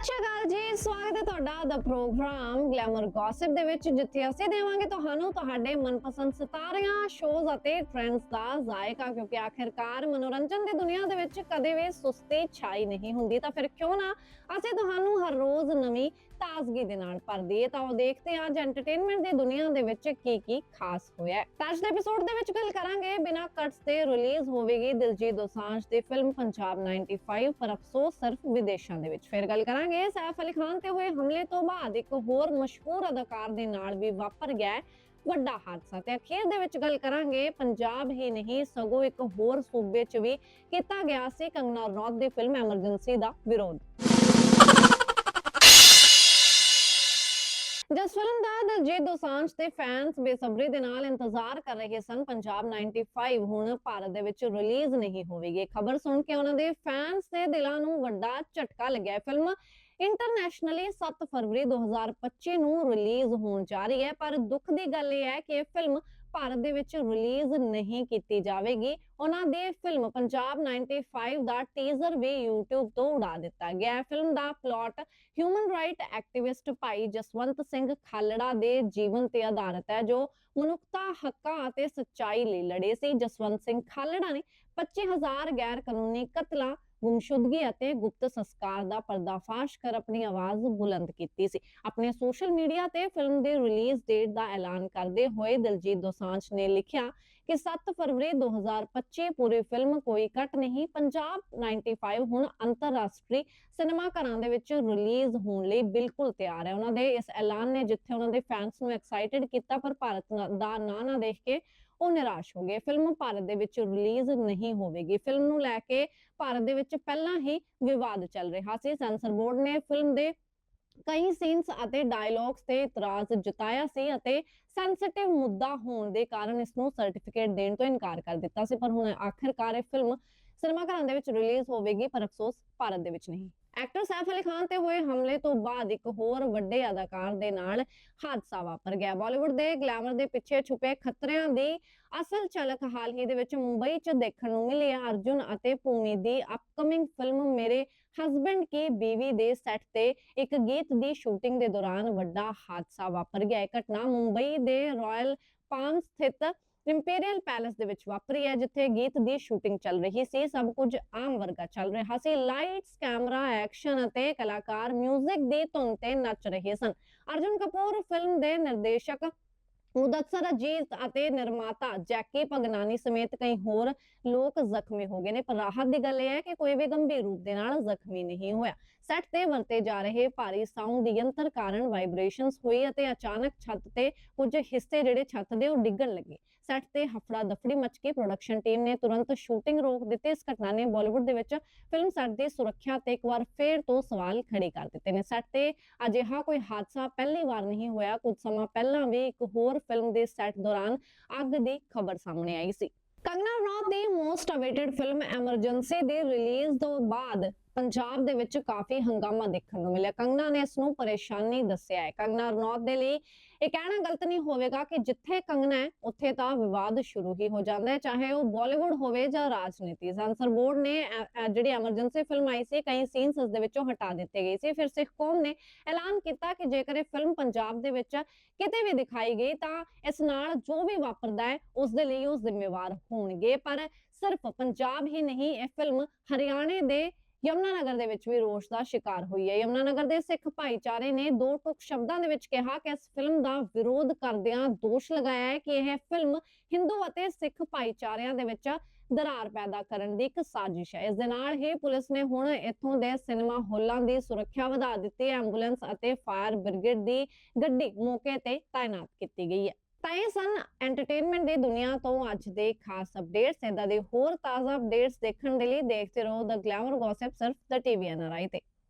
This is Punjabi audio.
ਸਤਿ ਸ਼੍ਰੀ ਅਕਾਲ ਜੀ, ਸਵਾਗਤ ਹੈ ਤੁਹਾਡਾ ਦਾ ਪ੍ਰੋਗਰਾਮ ਗਲੈਮਰ ਗੌਸਿਪ ਦੇ ਵਿੱਚ, ਜਿੱਥੇ ਅਸੀਂ ਦੇਵਾਂਗੇ ਤੁਹਾਨੂੰ ਤੁਹਾਡੇ ਮਨਪਸੰਦ ਸਿਤਾਰਿਆਂ ਸ਼ੋਜ਼ ਅਤੇ ਟ੍ਰੈਂਡਸ ਦਾ ਜ਼ਾਇਕਾ, ਕਿਉਂਕਿ ਆਖਿਰਕਾਰ ਮਨੋਰੰਜਨ ਦੀ ਦੁਨੀਆ ਦੇ ਵਿੱਚ ਕਦੇ ਵੀ ਸੁਸਤੀ ਛਾਈ ਨਹੀਂ ਹੁੰਦੀ। ਤਾਂ ਫਿਰ ਕਿਉਂ ਨਾ ਅਸੀਂ ਤੁਹਾਨੂੰ ਹਰ ਰੋਜ਼ ਨਵੀਂ ਤਾਜ਼ਗੀ ਦੇ ਨਾਲ ਭਰ ਦਈਏ ਤਾਂ ਉਹ ਦੇਖਦੇ ਹਾਂ ਅੱਜ ਐਂਟਰਟੇਨਮੈਂਟ ਦੀ ਦੁਨੀਆ ਦੇ ਵਿੱਚ ਕੀ ਕੀ ਖਾਸ ਹੋਇਆ ਤਾਂ ਅੱਜ ਦੇ ਐਪੀਸੋਡ ਦੇ ਵਿੱਚ ਗੱਲ ਕਰਾਂਗੇ, ਬਿਨਾਂ ਕੱਟਸ ਤੇ ਰਿਲੀਜ਼ ਹੋਵੇਗੀ ਦਿਲਜੀਤ ਦੋਸਾਂਝ ਦੀ ਫਿਲਮ ਪੰਜਾਬ 95 ਪਰ ਅਫਸੋਸ ਸਿਰਫ ਵਿਦੇਸ਼ਾਂ ਦੇ ਵਿੱਚ। ਫਿਰ ਗੱਲ ਕਰਾਂਗੇ, ਸੈਫ ਅਲੀ ਖਾਨ ਤੇ ਹੋਏ ਹਮਲੇ ਤੋਂ ਬਾਅਦ ਇੱਕ ਹੋਰ ਮਸ਼ਹੂਰ ਅਦਾਕਾਰ ਦੇ ਨਾਲ ਵੀ ਵਾਪਰ ਗਿਆ ਵੱਡਾ ਹਾਦਸਾ। ਤੇ ਅਖੀਰ ਦੇ ਵਿੱਚ ਗੱਲ ਕਰਾਂਗੇ, ਪੰਜਾਬ ਹੀ ਨਹੀਂ, ਸਗੋਂ ਇੱਕ ਹੋਰ ਸੂਬੇ 'ਚ ਵੀ ਕੀਤਾ ਗਿਆ ਸੀ ਕੰਗਨਾ ਰਣੌਤ ਦੀ ਫਿਲਮ ਐਮਰਜੈਂਸੀ ਦਾ ਵਿਰੋਧ। ਜਿਸ ਫਿਲਮ ਦਾ ਦਿਲਜੀਤ ਦੋਸਾਂਝ ਤੇ ਫੈਨਸ ਬੇਸਬਰੀ ਦੇ ਨਾਲ ਇੰਤਜ਼ਾਰ ਕਰ ਰਹੇ ਸਨ, ਪੰਜਾਬ 95 ਹੁਣ ਭਾਰਤ ਦੇ ਵਿੱਚ ਰਿਲੀਜ਼ ਨਹੀਂ ਹੋਵੇਗੀ। ਖਬਰ ਸੁਣ ਕੇ ਉਹਨਾਂ ਦੇ ਫੈਨਸ ਦੇ ਦਿਲਾਂ ਨੂੰ ਵੱਡਾ ਝਟਕਾ ਲੱਗਿਆ। ਫਿਲਮ ਇੰਟਰਨੈਸ਼ਨਲੀ 7 ਫਰਵਰੀ 2025 ਨੂੰ ਰਿਲੀਜ਼ ਹੋਣ ਜਾ ਰਹੀ ਹੈ। ਪਰ ਦੁੱਖ ਦੀ ਗੱਲ ਇਹ ਹੈ ਕਿ ਇਹ ਫਿਲਮ ਭਾਰਤ ਦੇ ਵਿੱਚ ਰਿਲੀਜ਼ ਨਹੀਂ ਕੀਤੀ ਜਾਵੇਗੀ। ਉਹਨਾਂ ਦੇ ਫਿਲਮ ਪੰਜਾਬ 95 ਦਾ ਟੀਜ਼ਰ ਵੀ YouTube ਤੋਂ ਉਡਾ ਦਿੱਤਾ ਗਿਆ ਹੈ। ਫਿਲਮ ਦਾ plot human right activist Bhai Jaswant Singh Khalra ਦੇ ਜੀਵਨ ਤੇ ਆਧਾਰਿਤ ਹੈ, ਜੋ ਮਨੁੱਖਤਾ ਹੱਕਾਂ ਅਤੇ ਸੱਚਾਈ ਲਈ ਲੜੇ ਸੀ। ਜਸਵੰਤ ਸਿੰਘ ਖਾਲੜਾ ਨੇ 25000 ਗੈਰ ਕਾਨੂੰਨੀ ਕਤਲਾਂ ਗੁੰਮਸ਼ੁਦਗੀ ਅਤੇ ਗੁਪਤ ਸੰਸਕਾਰ ਦਾ ਪਰਦਾਫਾਸ਼ ਕਰ ਆਪਣੀ ਆਵਾਜ਼ ਬੁਲੰਦ ਕੀਤੀ ਸੀ। ਆਪਣੇ ਸੋਸ਼ਲ ਮੀਡੀਆ ਤੇ ਫਿਲਮ ਦੇ ਰਿਲੀਜ਼ ਡੇਟ ਦਾ ਐਲਾਨ ਕਰਦੇ ਹੋਏ ਦਿਲਜੀਤ ਦੋਸਾਂਝ ਨੇ ਲਿਖਿਆ ਕਿ 7 ਫਰਵਰੀ 2025 ਪੂਰੀ ਫਿਲਮ ਕੋਈ ਕੱਟ ਨਹੀਂ, ਪੰਜਾਬ 95 ਹੁਣ ਅੰਤਰਰਾਸ਼ਟਰੀ ਸਿਨੇਮਾ ਘਰਾਂ ਦੇ ਵਿੱਚ ਰਿਲੀਜ਼ ਹੋਣ ਲਈ ਬਿਲਕੁਲ ਤਿਆਰ ਹੈ। ਉਹਨਾਂ ਦੇ ਇਸ ਐਲਾਨ ਨੇ ਜਿੱਥੇ ਉਹਨਾਂ ਦੇ ਫੈਨਸ ਨੂੰ ਐਕਸਾਈਟਿਡ ਕੀਤਾ, ਪਰ ਭਾਰਤ ਦਾ ਨਾਂ ਨਾ ਦੇਖ ਕੇ ਉਹ ਨਿਰਾਸ਼ ਹੋ ਗਏ। ਫਿਲਮ ਭਾਰਤ ਦੇ ਵਿੱਚ ਰਿਲੀਜ਼ ਨਹੀਂ ਹੋਵੇਗੀ। ਫਿਲਮ ਨੂੰ ਲੈ ਕੇ ਭਾਰਤ ਦੇ ਵਿੱਚ ਪਹਿਲਾਂ ਹੀ ਵਿਵਾਦ ਚੱਲ ਰਿਹਾ ਸੀ। ਸੈਂਸਰ ਬੋਰਡ ਨੇ ਫਿਲਮ ਦੇ ਕਈ ਸੀਨਸ ਅਤੇ ਡਾਇਲੌਗਸ ਤੇ ਇਤਰਾਜ਼ ਜਤਾਇਆ ਸੀ ਅਤੇ ਸੈਂਸਿਟਿਵ ਮੁੱਦਾ ਹੋਣ ਦੇ ਕਾਰਨ ਇਸ ਨੂੰ ਸਰਟੀਫਿਕੇਟ ਦੇਣ ਤੋਂ ਇਨਕਾਰ ਕਰ ਦਿੱਤਾ ਸੀ। ਪਰ ਹੁਣ ਆਖਿਰਕਾਰ ਇਹ ਫਿਲਮ ਸਿਨੇਮਾ ਘਰਾਂ ਦੇ ਵਿੱਚ ਰਿਲੀਜ਼ ਹੋਵੇਗੀ, ਪਰ ਅਫਸੋਸ ਭਾਰਤ ਦੇ ਵਿੱਚ ਨਹੀਂ। ਐਕਟਰ ਸੈਫ ਅਲੀ ਖਾਨ ਤੇ ਹੋਏ ਹਮਲੇ ਤੋਂ ਬਾਅਦ ਇੱਕ ਹੋਰ ਵੱਡੇ ਅਦਾਕਾਰ ਦੇ ਨਾਲ ਹਾਦਸਾ ਵਾਪਰ ਗਿਆ। ਬਾਲੀਵੁੱਡ ਦੇ ਗਲੈਮਰ ਦੇ ਪਿੱਛੇ ਛੁਪੇ ਖਤਰਿਆਂ ਦੀ ਅਸਲ ਝਲਕ ਹਾਲ ਹੀ ਦੇ ਵਿੱਚ ਮੁੰਬਈ 'ਚ ਦੇਖਣ ਨੂੰ ਮਿਲੀ ਹੈ। ਅਰਜੁਨ ਅਤੇ ਭੂਮੀ ਦੀ upcoming film Mere husband Ki Biwi ਦੇ ਸੈੱਟ ਤੇ ਇੱਕ ਗੀਤ ਦੀ ਸ਼ੂਟਿੰਗ ਦੇ ਦੌਰਾਨ ਵੱਡਾ ਹਾਦਸਾ ਵਾਪਰ ਗਿਆ। ਇਹ ਘਟਨਾ ਮੁੰਬਈ ਦੇ ਰਾਇਲ ਪਾਮ ਸਥਿਤ ਇੰਪੀਰੀਅਲ ਪੈਲੇਸ ਦੇ ਵਿੱਚ ਵਾਪਰੀ ਹੈ, ਜਿੱਥੇ ਗੀਤ ਦੀ ਸ਼ੂਟਿੰਗ ਚੱਲ ਰਹੀ ਸੀ, ਸਭ ਕੁਝ ਆਮ ਵਰਗਾ ਚੱਲ ਰਿਹਾ ਸੀ। ਲਾਈਟਸ ਕੈਮਰਾ ਐਕਸ਼ਨ ਅਤੇ ਕਲਾਕਾਰ 뮤직 ਦੀ ਧੁਨ ਤੇ ਨੱਚ ਰਹੇ ਸਨ। ਅਰਜੁਨ ਕਪੂਰ ਫਿਲਮ ਦੇ ਨਿਰਦੇਸ਼ਕ ਮੁਦੱਸਰ, ਅਜੀਤ ਅਤੇ ਨਿਰਮਾਤਾ ਜੈਕੀ ਪਗਨਾਨੀ ਸਮੇਤ ਕਈ ਹੋਰ ਲੋਕ ਜ਼ਖਮੀ ਹੋ ਗਏ ਨੇ। ਪਰ ਰਾਹਤ ਦੀ ਗੱਲ ਇਹ ਹੈ ਕਿ ਕੋਈ ਵੀ ਗੰਭੀਰ ਰੂਪ ਦੇ ਨਾਲ ਜ਼ਖਮੀ ਨਹੀਂ ਹੋਇਆ। ਸੈੱਟ ਤੇ ਵਰਤੇ ਜਾ ਰਹੇ ਭਾਰੀ ਸਾਊਂਡ ਯੰਤਰ ਕਾਰਨ ਵਾਈਬ੍ਰੇਸ਼ਨਸ ਹੋਈ ਅਤੇ ਅਚਾਨਕ ਛੱਤ ਤੇ ਕੁਝ ਹਿੱਸੇ ਜਿਹੜੇ ਛੱਤ ਦੇ ਉਹ ਡਿੱਗਣ ਲੱਗੇ। ਸੈੱਟ ਤੇ ਹਫੜਾ ਦਫੜੀ ਮਚ ਕੇ ਪ੍ਰੋਡਕਸ਼ਨ ਟੀਮ ਨੇ ਤੁਰੰਤ ਸ਼ੂਟਿੰਗ ਰੋਕ ਦਿੱਤੀ। ਇਸ ਘਟਨਾ ਨੇ ਬਾਲੀਵੁੱਡ ਦੇ ਵਿੱਚ ਫਿਲਮ ਸੈੱਟ ਦੀ ਸੁਰੱਖਿਆ ਤੇ ਇੱਕ ਵਾਰ ਫੇਰ ਤੋਂ ਸਵਾਲ ਖੜੇ ਕਰ ਦਿੱਤੇ ਨੇ। ਸੈੱਟ ਤੇ ਅਜਿਹਾ ਕੋਈ ਹਾਦਸਾ ਪਹਿਲੀ ਵਾਰ ਨਹੀਂ ਹੋਇਆ। ਕੁਝ ਸਮਾਂ ਪਹਿਲਾਂ ਵੀ ਇੱਕ ਹੋਰ ਫਿਲਮ ਦੇ ਸੈੱਟ ਦੌਰਾਨ ਅੱਗ ਦੀ ਖਬਰ ਸਾਹਮਣੇ ਆਈ ਸੀ। ਕੰਗਨਾ ਰਣੌਤ ਦੀ ਮੋਸਟ ਅਵੇਟਡ ਫਿਲਮ ਐਮਰਜੈਂਸੀ ਦੇ ਰਿਲੀਜ਼ ਤੋਂ ਬਾਅਦ ਪੰਜਾਬ ਦੇ ਵਿੱਚ ਕਾਫੀ ਹੰਗਾਮਾ ਦੇਖਣ ਨੂੰ ਮਿਲਿਆ। ਕੰਗਨਾ ਨੇ ਇਸ ਨੂੰ ਪਰੇਸ਼ਾਨੀ ਦੱਸਿਆ ਹੈ। ਕੰਗਨਾ ਰਣੌਤ ਦੇ ਲਈ ਇਹ ਕਹਿਣਾ ਗਲਤ ਨਹੀਂ ਹੋਵੇਗਾ ਕਿ ਜਿੱਥੇ ਕੰਗਨਾ ਹੈ, ਉੱਥੇ ਤਾਂ ਵਿਵਾਦ ਸ਼ੁਰੂ ਹੀ ਹੋ ਜਾਂਦਾ ਹੈ। ਚਾਹੇ ਉਹ ਬਾਲੀਵੁੱਡ ਹੋਵੇ ਜਾਂ ਰਾਜਨੀਤੀ, ਸੈਂਸਰ ਬੋਰਡ ਨੇ ਜਿਹੜੀ ਐਮਰਜੈਂਸੀ ਫਿਲਮ ਆਈ ਸੀ, ਕਈ ਸੀਨਸ ਇਸ ਦੇ ਵਿੱਚੋਂ ਹਟਾ ਦਿੱਤੇ ਗਏ ਸੀ। ਫਿਰ ਸਿੱਖ ਕੌਮ ਨੇ ਐਲਾਨ ਕੀਤਾ ਕਿ ਜੇਕਰ ਇਹ ਫਿਲਮ ਪੰਜਾਬ ਦੇ ਵਿੱਚ ਕਿਤੇ ਵੀ ਦਿਖਾਈ ਗਈ, ਤਾਂ ਇਸ ਨਾਲ ਜੋ ਵੀ ਵਾਪਰਦਾ ਹੈ, ਉਸ ਦੇ ਲਈ ਉਹ ਜ਼ਿੰਮੇਵਾਰ ਹੋਣਗੇ। ਪਰ ਸਿਰਫ ਪੰਜਾਬ ਹੀ ਨਹੀਂ, ਇਹ ਫਿਲਮ ਹਰਿਆਣੇ ਦੇ ਯਮੁਨਾਨਗਰ ਦੇ ਵਿੱਚ ਵੀ ਰੋਸ਼ ਦਾ ਸ਼ਿਕਾਰ ਹੋਈ ਹੈ। ਯਮੁਨਾਨਗਰ ਦੇ ਸਿੱਖ ਭਾਈਚਾਰੇ ਨੇ ਦੋ ਟੁਕ ਸ਼ਬਦਾਂ ਦੇ ਵਿੱਚ ਕਿਹਾ ਕਿ ਇਸ ਫਿਲਮ ਦਾ ਵਿਰੋਧ ਕਰਦਿਆਂ ਦੋਸ਼ ਲਗਾਇਆ ਹੈ ਕਿ ਇਹ ਫਿਲਮ ਹਿੰਦੂ ਅਤੇ ਸਿੱਖ ਭਾਈਚਾਰਿਆਂ ਦੇ ਵਿੱਚ ਦਰਾਰ ਪੈਦਾ ਕਰਨ ਦੀ ਇੱਕ ਸਾਜ਼ਿਸ਼ ਹੈ। ਇਸ ਦੇ ਨਾਲ ਹੀ ਪੁਲਿਸ ਨੇ ਹੁਣ ਇੱਥੋਂ ਦੇ ਸਿਨੇਮਾ ਹਾਲਾਂ ਦੀ ਸੁਰੱਖਿਆ ਵਧਾ ਦਿੱਤੀ ਹੈ। ਐਂਬੂਲੈਂਸ ਅਤੇ ਫਾਇਰ ਬ੍ਰਿਗੇਡ ਦੀ ਗੱਡੀ ਮੌਕੇ ਤੇ ਤਾਇਨਾਤ ਕੀਤੀ ਗਈ ਹੈ। ਤਾਂ ਇਹ ਸਨ ਐਂਟਰਟੇਨਮੈਂਟ ਦੀ ਦੁਨੀਆ ਤੋਂ ਅੱਜ ਦੇ ਖਾਸ ਅਪਡੇਟਸ ਇਦਾਂ ਦੇ ਹੋਰ ਤਾਜ਼ਾ ਅਪਡੇਟਸ ਦੇਖਣ ਦੇ ਲਈ ਦੇਖਦੇ ਰਹੋ ਦ ਗਲੈਮਰ ਗੌਸਿਪ ਸਿਰਫ ਦ ਟੀਵੀ ਐਨਆਰਆਈ ਤੇ।